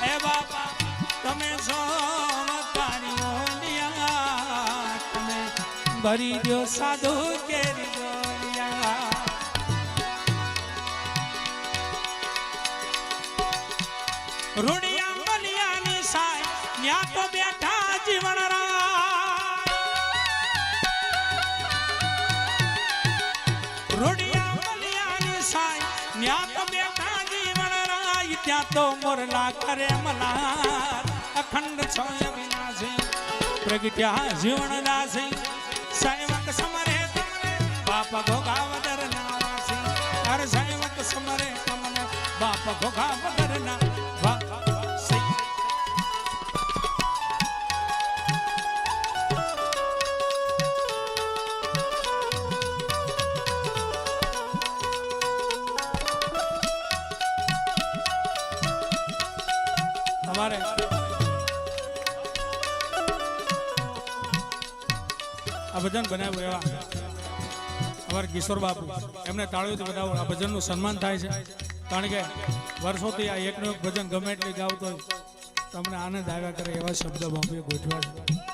હે બાપા, તમે ભરી દો સાધુ કેરી ગોલિયા રૂડિયા બલિયાની સાય ન્યા તો બેઠા જીવન રૂડિયા બલિયાની સાય ન્યા ત્યાં તો મોરલા કરે મલાર. અખંડ છો વિનાશી, પ્રગટ્યા જીવન દાસી સૈવક સમરે તમને બાપ ભોગાવદર વદર અર સૈવક સમરે તમને બાપ ભોગાવદર વદર ના તમારે આ ભજન બનાવ્યું એવા. અમારે કિશોર બાપુ. એમને તાળ્યું બધા આ ભજનનું સન્માન થાય છે. કારણ કે વર્ષોથી આ એકનું એક ભજન ગમે એટલી ગાવતો હોય. તમને આનંદ આવ્યા કરે એવા શબ્દ બાપુએ ગોઠવ્યા છે.